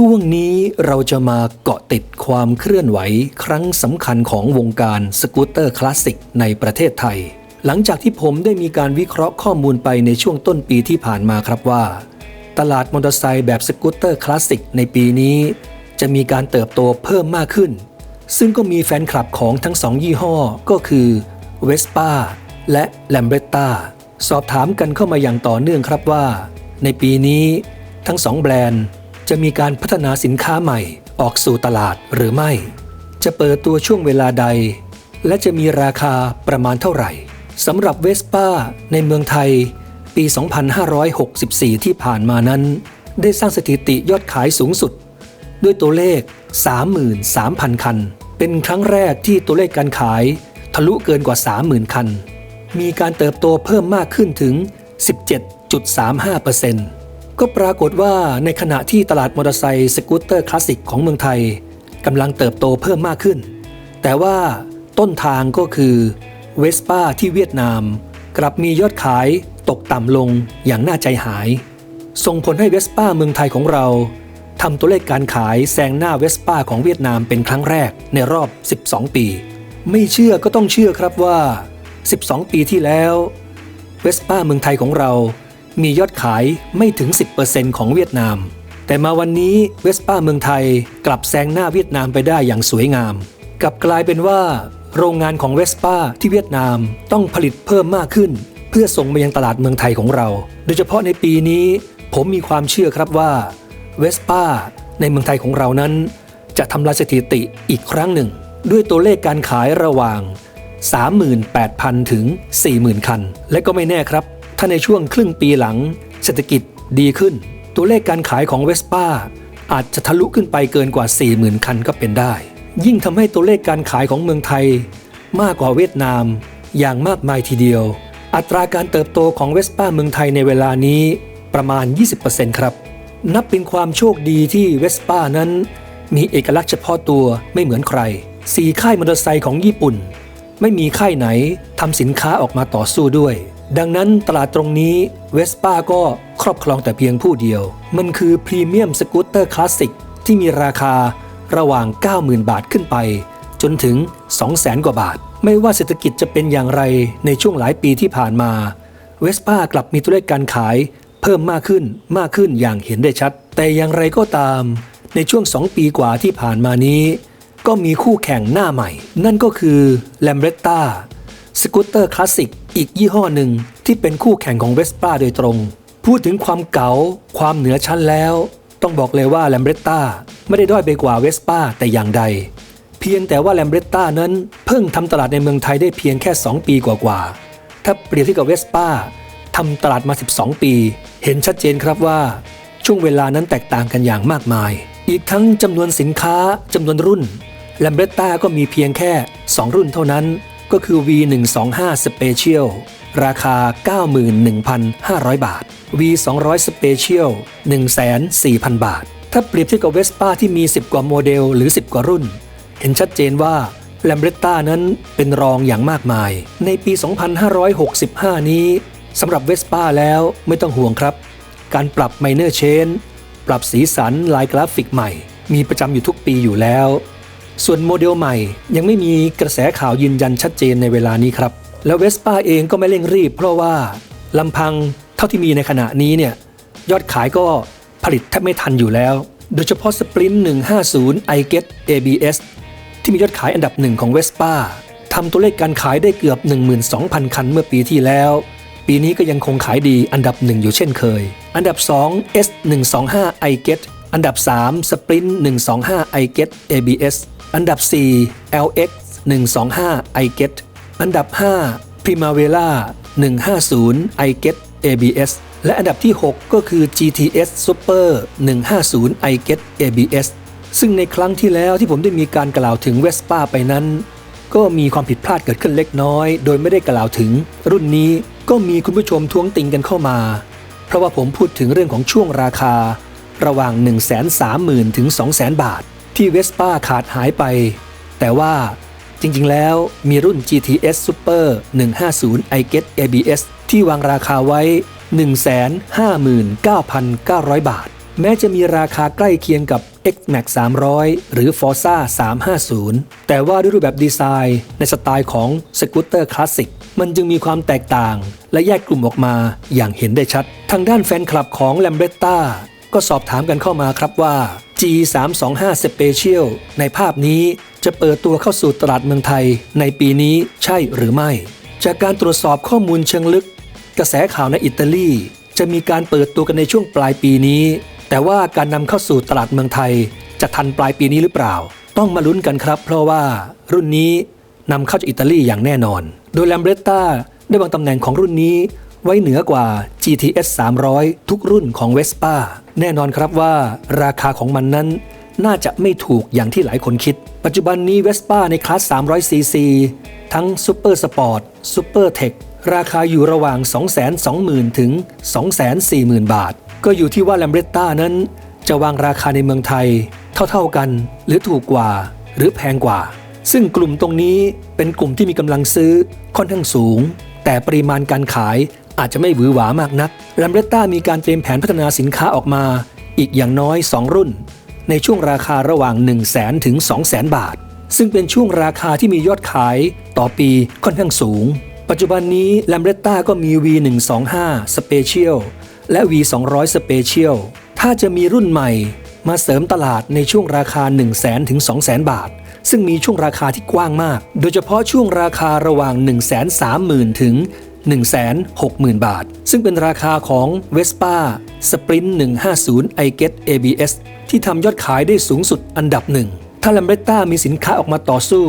ช่วงนี้เราจะมาเกาะติดความเคลื่อนไหวครั้งสำคัญของวงการสกูตเตอร์คลาสสิกในประเทศไทย หลังจากที่ผมได้มีการวิเคราะห์ข้อมูลไปในช่วงต้นปีที่ผ่านมาครับว่า ตลาดมอเตอร์ไซค์แบบสกูตเตอร์คลาสสิกในปีนี้ จะมีการเติบโตเพิ่มมากขึ้น ซึ่งก็มีแฟนคลับของทั้งสองยี่ห้อก็คือ Vespa และ l a m b r e t t a สอบถามกันเข้ามาอย่างต่อเนื่องครับว่า ในปีนี้ทั้งสองแบรนด์ จะมีการพัฒนาสินค้าใหม่ออกสู่ตลาดหรือไม่ จะเปิดตัวช่วงเวลาใด และจะมีราคาประมาณเท่าไหร่สำหรับเวสป้าในเมืองไทย ปี 2564 ที่ผ่านมานั้น ได้สร้างสถิติยอดขายสูงสุด ด้วยตัวเลข 33,000 คัน เป็นครั้งแรกที่ตัวเลขการขาย ทะลุเกินกว่า 30,000 คัน มีการเติบโตเพิ่มมากขึ้นถึง 17.35% ก็ปรากฏว่าในขณะที่ตลาดมอเตอร์ไซค์สกูตเตอร์คลาสสิกของเมืองไทยกำลังเติบโตเพิ่มมากขึ้น แต่ว่าต้นทางก็คือเวสป้าที่เวียดนาม กลับมียอดขายตกต่ำลงอย่างน่าใจหาย ส่งผลให้เวสป้าเมืองไทยของเราทำตัวเลขการขายแซงหน้าเวสป้าของเวียดนามเป็นครั้งแรกในรอบ 12 ปี ไม่เชื่อก็ต้องเชื่อครับว่า 12 ปีที่แล้วเวสป้าเมืองไทยของเรา มียอดขายไม่ถึง 10%ของเวียดนาม แต่มาวันนี้เวสป้าเมืองไทยกลับแซงหน้าเวียดนามไปได้อย่างสวยงาม กลับกลายเป็นว่า โรงงานของเวสป้าที่เวียดนามต้องผลิตเพิ่มมากขึ้น เพื่อส่งมายังตลาดเมืองไทยของเรา โดยเฉพาะในปีนี้ ผมมีความเชื่อครับว่าเวสป้าในเมืองไทยของเรานั้น จะทำลายสถิติอีกครั้งหนึ่ง ด้วยตัวเลขการขายระหว่าง 38,000 ถึง 40,000 คัน และก็ไม่แน่ครับ ถ้าในช่วงครึ่งปีหลัง เศรษฐกิจดีขึ้น ตัวเลขการขายของเวสป้าอาจจะทะลุขึ้นไปเกินกว่า 40,000 คันก็เป็นได้ ยิ่งทำให้ตัวเลขการขายของเมืองไทย มากกว่าเวียดนาม อย่างมากมายทีเดียว อัตราการเติบโตของเวสป้าเมืองไทยในเวลานี้ประมาณ 20%ครับ นับเป็นความโชคดีที่เวสป้านั้น มีเอกลักษณ์เฉพาะตัวไม่เหมือนใครสีค่ายมอเตอร์ไซค์ของญี่ปุ่น ไม่มีค่ายไหนทำสินค้าออกมาต่อสู้ด้วย ดังนั้นตลาดตรงนี้เวสป้าก็ครอบครองแต่เพียงผู้เดียว มันคือพรีเมียมสกูตเตอร์คลาสสิกที่มีราคาระหว่าง 90,000 บาทขึ้นไป จนถึง 200,000 กว่าบาท ไม่ว่าเศรษฐกิจจะเป็นอย่างไรในช่วงหลายปีที่ผ่านมาเวสป้ากลับมีตัวเลขการขายเพิ่มมากขึ้นมากขึ้นอย่างเห็นได้ชัด แต่อย่างไรก็ตาม ในช่วง 2 ปีกว่าที่ผ่านมานี้ ก็มีคู่แข่งหน้าใหม่ นั่นก็คือ l a m b r e t t a สกูตเตอร์คลาสสิก อีกยี่ห้อหนึ่งที่เป็นคู่แข่งของเวสป้าโดยตรง พูดถึงความเก๋าความเหนือชั้นแล้ว ต้องบอกเลยว่า l a m b r e t t a ไม่ได้ด้อยไปกว่าเวสป้าแต่อย่างใด เพียงแต่ว่า l a m b r e t t a นั้นเพิ่งทำตลาดในเมืองไทยได้เพียงแค่ 2 ปีกว่าๆ ถ้าเปรียบเทียบกับเวสป้าทำตลาดมา 12 ปี เห็นชัดเจนครับว่า ช่วงเวลานั้นแตกต่างกันอย่างมากมาย อีกทั้งจำนวนสินค้าจำนวนรุ่น l a m b r e t t a ก็มีเพียงแค่ 2 รุ่นเท่านั้น ก็คือ V125 Special ราคา 91,500 บาท V200 Special 14,000 บาท ถ้าเปรียบเทียบกับ Vespa ที่มี 10 กว่าโมเดลหรือ 10 กว่ารุ่น เห็นชัดเจนว่า l a m b r e t t a นั้นเป็นรองอย่างมากมาย ในปี 2565 นี้สำหรับ Vespa แล้วไม่ต้องห่วงครับ การปรับ Minor Change ปรับสีสันลายกราฟิกใหม่ มีประจำอยู่ทุกปีอยู่แล้ว ส่วนโมเดลใหม่ยังไม่มีกระแสข่าวยืนยันชัดเจนในเวลานี้ครับ แล้วเวสป้าเองก็ไม่เร่งรีบ เพราะว่าลำพังเท่าที่มีในขณะนี้เนี่ยยอดขายก็ผลิตแทบไม่ทันอยู่แล้ว โดยเฉพาะสปรินต์150 i g e t ABS ที่มียอดขายอันดับหนึ่งของเวสป้าทำตัวเลขการขายได้เกือบ 12,000 คันเมื่อปีที่แล้ว ปีนี้ก็ยังคงขายดีอันดับหนึ่งอยู่เช่นเคย อันดับ 2 S125 i g e t อันดับ 3 Sprint 125 i g e t ABS อันดับ 4 LX 125 i g e t อันดับ 5 Primavera 150 i g e t ABS และอันดับที่ 6 ก็คือ GTS Super 150 i g e t ABS ซึ่งในครั้งที่แล้วที่ผมได้มีการกล่าวถึง Vespa ไปนั้น ก็มีความผิดพลาดเกิดขึ้นเล็กน้อย โดยไม่ได้กล่าวถึง รุ่นนี้ก็มีคุณผู้ชมท้วงติงกันเข้ามา เพราะว่าผมพูดถึงเรื่องของช่วงราคา ระหว่าง 130,000 ถึง 200,000 บาท ที่เวสป้าขาดหายไป แต่ว่าจริงๆ แล้วมีรุ่น GTS Super 150 i g e t ABS ที่วางราคาไว้ 159,900 บาท แม้จะมีราคาใกล้เคียงกับ X-Max 300 หรือ Forza 350 แต่ว่าด้วยรูปแบบดีไซน์ในสไตล์ของสกูตเตอร์คลาสสิกมันจึงมีความแตกต่าง และแยกกลุ่มออกมาอย่างเห็นได้ชัด ทางด้านแฟนคลับของ l a m b r e t t a ก็สอบถามกันเข้ามาครับว่า G325 Special ในภาพนี้จะเปิดตัวเข้าสู่ตลาดเมืองไทยในปีนี้ใช่หรือไม่ จากการตรวจสอบข้อมูลเชิงลึก กระแสข่าวในอิตาลี จะมีการเปิดตัวกันในช่วงปลายปีนี้ แต่ว่าการนำเข้าสู่ตลาดเมืองไทย จะทันปลายปีนี้หรือเปล่า ต้องมาลุ้นกันครับ เพราะว่ารุ่นนี้นำเข้าจากอิตาลีอย่างแน่นอน โดยแลมเบรตตาได้วางตำแหน่งของรุ่นนี้ ไว้เหนือกว่า GTS 300 ทุกรุ่นของ Vespa แน่นอนครับว่าราคาของมันนั้นน่าจะไม่ถูกอย่างที่หลายคนคิด ปัจจุบันนี้ Vespa ในคลาส 300cc ทั้ง Super Sport Super Tech ราคาอยู่ระหว่าง 220,000 ถึง 240,000 บาท ก็อยู่ที่ว่า l a m b r e t t a นั้น จะวางราคาในเมืองไทย เท่าๆกัน หรือถูกกว่า หรือแพงกว่า ซึ่งกลุ่มตรงนี้เป็นกลุ่มที่มีกำลังซื้อค่อนข้างสูง แต่ปริมาณการขาย อาจจะไม่หวือหวามากนัก l a m b r e t t a มีการเตรียมแผนพัฒนาสินค้าออกมา อีกอย่างน้อย 2 รุ่น ในช่วงราคาระหว่าง 1 0 0 0 0แถึง 2 0 0 0 0 0บาท ซึ่งเป็นช่วงราคาที่มียอดขายต่อปีค่อนข้างสูง ปัจจุบันนี้ l a m b r e t t a ก็มี V125 Special และ V200 Special ถ้าจะมีรุ่นใหม่มาเสริมตลาดในช่วงราคา 1 0 0 0 0 0ถึง 2 0 0 0 0 0บาท ซึ่งมีช่วงราคาที่กว้างมาก โดยเฉพาะช่วงราคาระหว่าง 1 3 0 0 0 0ถึง 160,000 บาท ซึ่งเป็นราคาของ Vespa Sprint 150 i g e t ABS ที่ทำยอดขายได้สูงสุดอันดับหนึ่ง ถ้า l a m b r e t t a มีสินค้าออกมาต่อสู้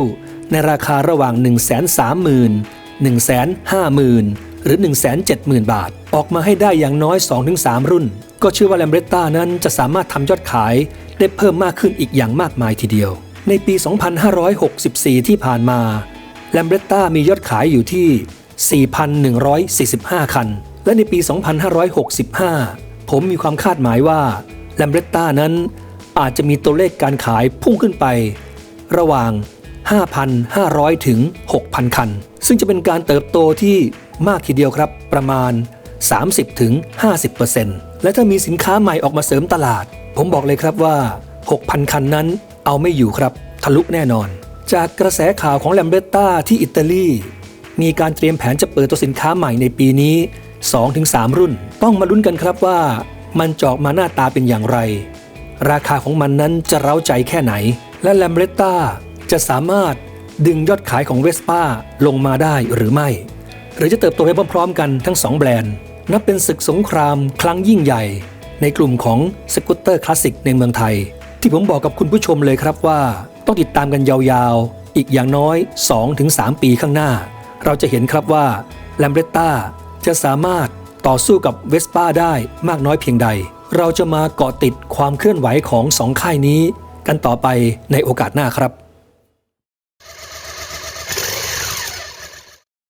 ในราคาระหว่าง 130,000 150,000 หรือ 170,000 บาท ออกมาให้ได้อย่างน้อย 2-3 รุ่น ก็เชื่อว่า l a m b r e t t a นั้นจะสามารถทำยอดขายได้เพิ่มมากขึ้นอีกอย่างมากมายทีเดียว ในปี 2564 ที่ผ่านมา l a m b r e t t a มียอดขายอยู่ที่ 4,145 คัน และในปี 2565 ผมมีความคาดหมายว่า l a m b r e t t a นั้นอาจจะมีตัวเลขการขายพุ่งขึ้นไป ระหว่าง 5,500 ถึง 6,000 คัน ซึ่งจะเป็นการเติบโตที่มากทีเดียวครับประมาณ 30ถึง50%และถ้ามีสินค้าใหม่ออกมาเสริมตลาด ผมบอกเลยครับว่า 6,000 คันนั้นเอาไม่อยู่ครับ ทะลุแน่นอน จากกระแสข่าวของแลมเบรตตาที่อิตาลี มีการเตรียมแผนจะเปิดตัวสินค้าใหม่ในปีนี้ 2-3 รุ่น ต้องมาลุ้นกันครับว่ามันจะออกมาหน้าตาเป็นอย่างไร ราคาของมันนั้นจะเร้าใจแค่ไหน และแลมเบรตตาจะสามารถดึงยอดขายของเวสป้าลงมาได้หรือไม่ หรือจะเติบโตไปพร้อมๆกันทั้ง 2 แบรนด์ นับเป็นศึกสงครามครั้งยิ่งใหญ่ ในกลุ่มของสกูตเตอร์คลาสสิกในเมืองไทย ที่ผมบอกกับคุณผู้ชมเลยครับว่า ต้องติดตามกันยาวๆ อีกอย่างน้อย 2-3 ปีข้างหน้า เราจะเห็นครับว่าแลมเบรตตาจะสามารถต่อสู้กับเวสป้าได้มากน้อยเพียงใด เราจะมาเกาะติดความเคลื่อนไหวของสองค่ายนี้ กันต่อไปในโอกาสหน้าครับ